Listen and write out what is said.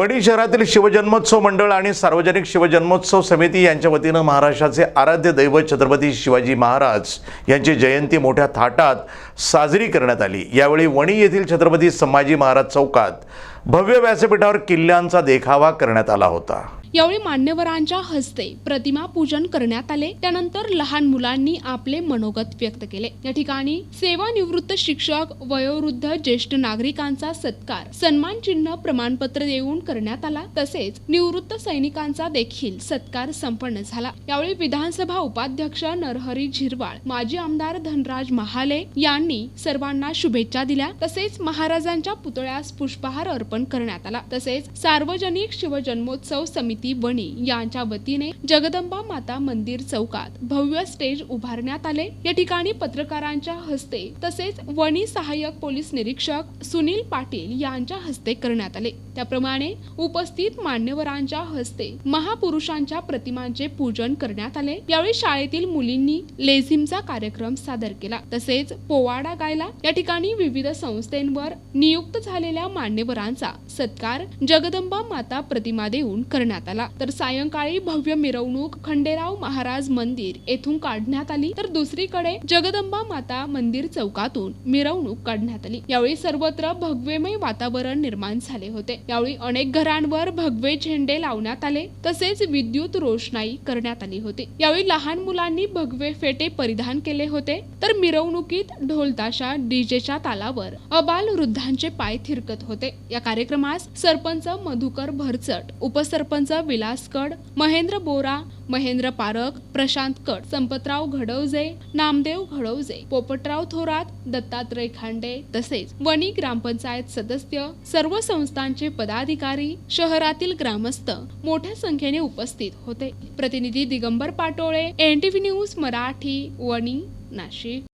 वणी शहरातील शिवजन्मोत्सव मंडळ आणि सार्वजनिक शिवजन्मोत्सव समिती यांच्या वतीनं महाराष्ट्राचे आराध्य दैवत छत्रपती शिवाजी महाराज यांची जयंती मोठ्या थाटात साजरी करण्यात आली. यावेळी वणी येथील छत्रपती संभाजी महाराज चौकात भव्य व्यासपीठावर किल्ल्यांचा देखावा करण्यात आला होता. यावेळी मान्यवरांच्या हस्ते प्रतिमा पूजन करण्यात आले. त्यानंतर लहान मुलांनी आपले मनोगत व्यक्त केले. या ठिकाणी सेवानिवृत्त शिक्षक वयोवृद्ध ज्येष्ठ नागरिकांचा सत्कार सन्मान चिन्ह प्रमाणपत्र देऊन करण्यात आला. तसेच निवृत्त सैनिकांचा देखील सत्कार संपन्न झाला. यावेळी विधानसभा उपाध्यक्ष नरहरी झिरवाळ माजी आमदार धनराज महाले यांनी सर्वांना शुभेच्छा दिल्या. तसेच महाराजांच्या पुतळ्यास पुष्पहार अर्पण करण्यात आला. तसेच सार्वजनिक शिवजन्मोत्सव समिती वणी यांच्या वतीने जगदंबा माता मंदिर चौकात भव्य स्टेज उभारण्यात आले. या ठिकाणी पत्रकारांच्या हस्ते तसेच वणी सहाय्यक पोलीस निरीक्षक सुनील पाटील यांच्या हस्ते करण्यात आले. त्याप्रमाणे उपस्थित मान्यवरांच्या हस्ते महापुरुषांच्या प्रतिमांचे पूजन करण्यात आले. यावेळी शाळेतील मुलींनी लेझिमचा कार्यक्रम सादर केला. तसेच पोवाडा गायला. या ठिकाणी विविध संस्थेवर नियुक्त झालेल्या मान्यवरांचा सत्कार जगदंबा माता प्रतिमा देऊन करण्यात आला. तर सायंकाळी भव्य मिरवणूक खंडेराव महाराज मंदिर येथून काढण्यात आली. तर दुसरीकडे जगदंबा माता मंदिर चौकातून मिरवणूक काढण्यात आली. यावेळी सर्वत्र भगवेमय वातावरण निर्माण झाले होते. यावेळी अनेक घरांवर भगवे झेंडे लावण्यात आले. तसेच विद्युत रोषणाई करण्यात आली होती. यावेळी लहान मुलांनी भगवे फेटे परिधान केले होते. तर मिरवणुकीत ढोलताशा डीजेच्या तालावर अबाल वृद्धांचे पाय थिरकत होते. या कार्यक्रम कार्यक्रमास सरपंच मधुकर भरचट उपसरपंच विलास कड महेंद्र बोरा महेंद्र पारख प्रशांत कड संपतराव घडवजे नामदेव घडवजे पोपटराव थोरात दत्तात्रय खांडे तसेच वणी ग्रामपंचायत सदस्य सर्व संस्थांचे पदाधिकारी शहरातील ग्रामस्थ मोठ्या संख्येने उपस्थित होते. प्रतिनिधी दिगंबर पाटोळे एनटीव्ही न्यूज मराठी वणी नाशिक.